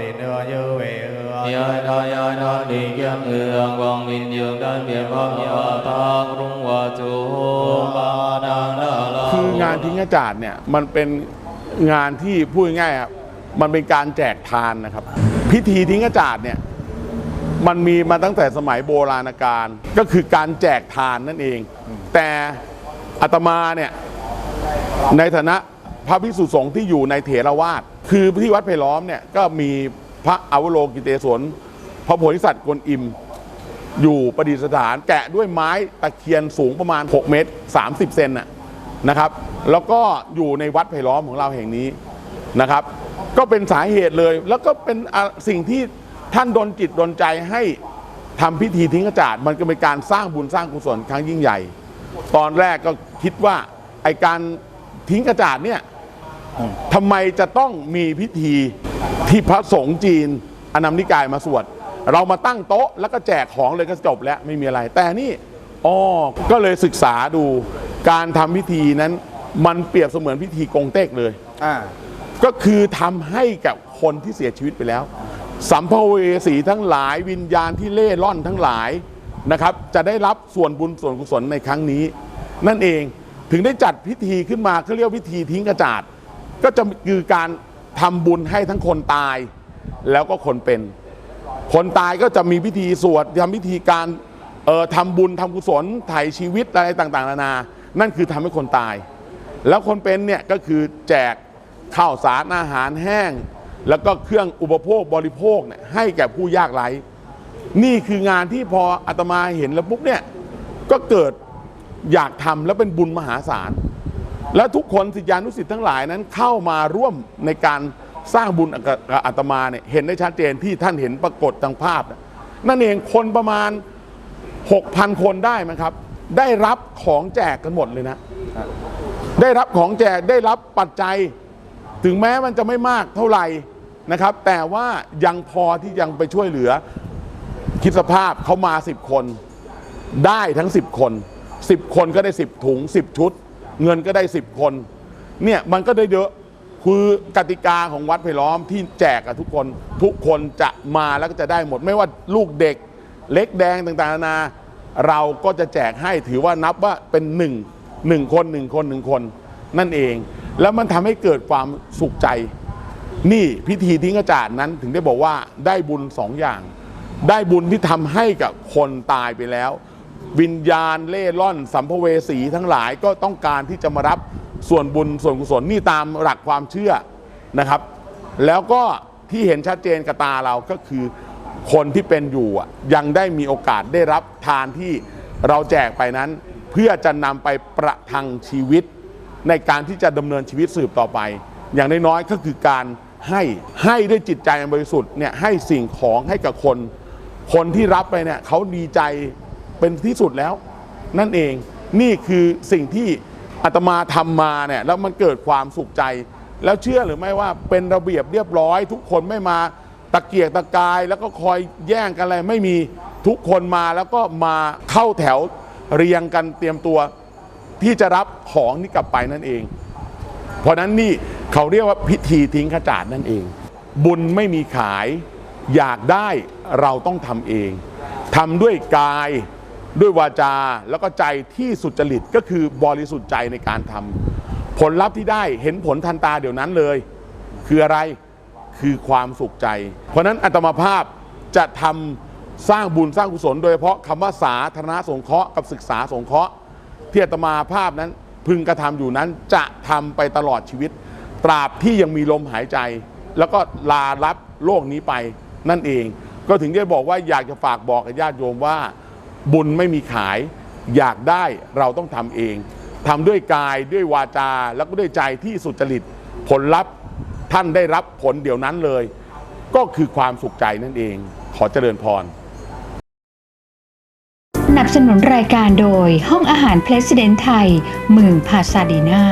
hương đi đưa như về hương Ya da ya da đi kiam hương quang minh dương đan biệt pháp ya thang rung wa chu ba đăng đa la คืองานทิ้งขจาดเนี่ยมันเป็นงานที่พูดง่ายๆครับมันเป็นการแจกทานนะครับ พิธีทิ้งขจาดเนี่ยมันมีมาตั้งแต่สมัยโบราณกาลก็คือการแจกทานนั่นเอง แต่อาตมาเนี่ยในฐานะ พระภิกษุสงฆ์ที่อยู่ในเถรวาทคือที่วัดไผ่ล้อมเนี่ยก็มีพระอวโลกิเตศวรพระโพธิสัตว์กวนอิม อยู่ประดิษฐานแกะด้วยไม้ตะเคียนสูงประมาณ 6 เมตร 30 เซนน่ะนะครับ แล้วก็อยู่ในวัดไผ่ล้อมของเราแห่งนี้นะครับ ก็เป็นสาเหตุเลยแล้วก็เป็นสิ่งที่ท่านดนจิตดนใจให้ทำพิธีทิ้งขจาดมันก็เป็นการสร้างบุญสร้างกุศลครั้งยิ่งใหญ่ ตอนแรกก็คิดว่าไอการทิ้งขจาดเนี่ย ทำไมจะต้องมีพิธีที่พระสงฆ์จีนอนัมนิกายมาสวด เรามาตั้งโต๊ะแล้วก็แจกของเลยก็จบแล้วไม่มีอะไร แต่นี่อ๋อก็เลยศึกษาดูการทำพิธีนั้น มันเปรียบเสมือนพิธีกงเต็กเลย อ่า ก็คือทำให้กับคนที่เสียชีวิตไปแล้ว สัมภเวสีทั้งหลายวิญญาณที่เล่ร่อนทั้งหลายนะครับ จะได้รับส่วนบุญส่วนกุศลในครั้งนี้ นั่นเองถึงได้จัดพิธีขึ้นมาเขาเรียกว่าพิธีทิ้งกระจาด ก็จะคือการทำบุญให้ทั้งคนตาย แล้วก็คนเป็น คนตายก็จะมีพิธีสวดทำพิธีการเอ่อทำบุญทำกุศลไถ่ชีวิตอะไรต่างๆ นานา นั่นคือทำให้คนตาย แล้วคนเป็นเนี่ยก็คือแจกข้าวสารอาหารแห้ง แล้วก็เครื่องอุปโภคบริโภคเนี่ยให้แก่ผู้ยากไร้ นี่คืองานที่พออาตมาเห็นแล้วปุ๊บเนี่ยก็เกิดอยากทำแล้วเป็นบุญมหาศาล แล้วทุกคนสิทธิานุสิทธ์ทั้งหลายนั้นเข้ามาร่วมในการสร้างบุญกับอาตมาเนี่ยเห็นได้ชัดเจนที่ท่านเห็นปรากฏทางภาพนะนั่นเองคนประมาณ 6,000 คนได้มั้งครับ ได้รับของแจกกันหมดเลยนะ ได้รับของแจกได้รับปัจจัย ถึงแม้มันจะไม่มากเท่าไหร่นะครับ แต่ว่ายังพอที่ยังไปช่วยเหลือ คิดสภาพเขามา 10 คน ได้ทั้ง 10 คน 10 คนก็ได้ 10 ถุง 10 ชุด เงินก็ได้ 10 คน เนี่ยมันก็ได้เยอะคือกติกาของวัดไผ่ล้อมที่แจกกับทุกคนทุกคนจะมาแล้วก็จะได้หมด ไม่ว่าลูกเด็กเล็กแดงต่างๆนานาเราก็จะแจกให้ถือว่านับว่าเป็นหนึ่งหนึ่งคนหนึ่งคนหนึ่งคน นั่นเอง แล้วมันทำให้เกิดความสุขใจ นี่พิธีทิ้งกระจาดนั้นถึงได้บอกว่าได้บุญสองอย่าง ได้บุญที่ทำให้กับคนตายไปแล้ว วิญญาณเล่ร่อน สัมภเวสีทั้งหลายก็ต้องการที่จะมารับส่วนบุญส่วนกุศลนี่ตามหลักความเชื่อนะครับ แล้วก็ที่เห็นชัดเจนกับตาเราก็คือคนที่เป็นอยู่ยังได้มีโอกาสได้รับทานที่เราแจกไปนั้น เพื่อจะนำไปประทังชีวิต ในการที่จะดำเนินชีวิตสืบต่อไป อย่างน้อยๆก็คือการให้ให้ด้วยจิตใจบริสุทธิ์เนี่ยให้สิ่งของให้กับคน คนที่รับไปเนี่ยเขาดีใจ เป็นที่สุดแล้ว นั่นเองนี่คือสิ่งที่อาตมาทำมาเนี่ยแล้วมันเกิดความสุขใจ แล้วเชื่อหรือไม่ว่าเป็นระเบียบเรียบร้อย ทุกคนไม่มาตะเกียกตะกายแล้วก็คอยแย่งกันอะไรไม่มีทุกคนมาแล้วก็มาเข้าแถวเรียงกันเตรียมตัวที่จะรับของนี้กลับไปนั่นเอง เพราะฉะนั้นนี่เขาเรียกว่าพิธีทิ้งขจาดนั่นเอง บุญไม่มีขายอยากได้เราต้องทำเองทำด้วยกาย ด้วยวาจาแล้วก็ใจที่สุจริตก็คือบริสุทธิ์ใจในการทำผลลัพธ์ที่ได้เห็นผลทันตาเดี๋ยวนั้นเลย คืออะไรคือความสุขใจ เพราะฉะนั้นอัตมาภาพจะทำสร้างบุญสร้างกุศล โดยเฉพาะคำว่าสาธารณสงเคราะห์กับศึกษาสงเคราะห์ที่อาตมาภาพนั้นพึงกระทำอยู่นั้นจะทำไปตลอดชีวิต ตราบที่ยังมีลมหายใจ แล้วก็ลารับโลกนี้ไปนั่นเอง ก็ถึงได้บอกว่าอยากจะฝากบอกกับญาติโยมว่า บุญไม่มีขาย อยากได้เราต้องทำเองทำด้วยกายด้วยวาจา แล้วก็ด้วยใจที่สุจริตผลลัพธ์ท่านได้รับผลเดี๋ยวนั้นเลย ก็คือความสุขใจนั่นเอง ขอเจริญพรสนับสนุนรายการโดยห้องอาหารเพลสเดนไทยเมืองพาซาดีนา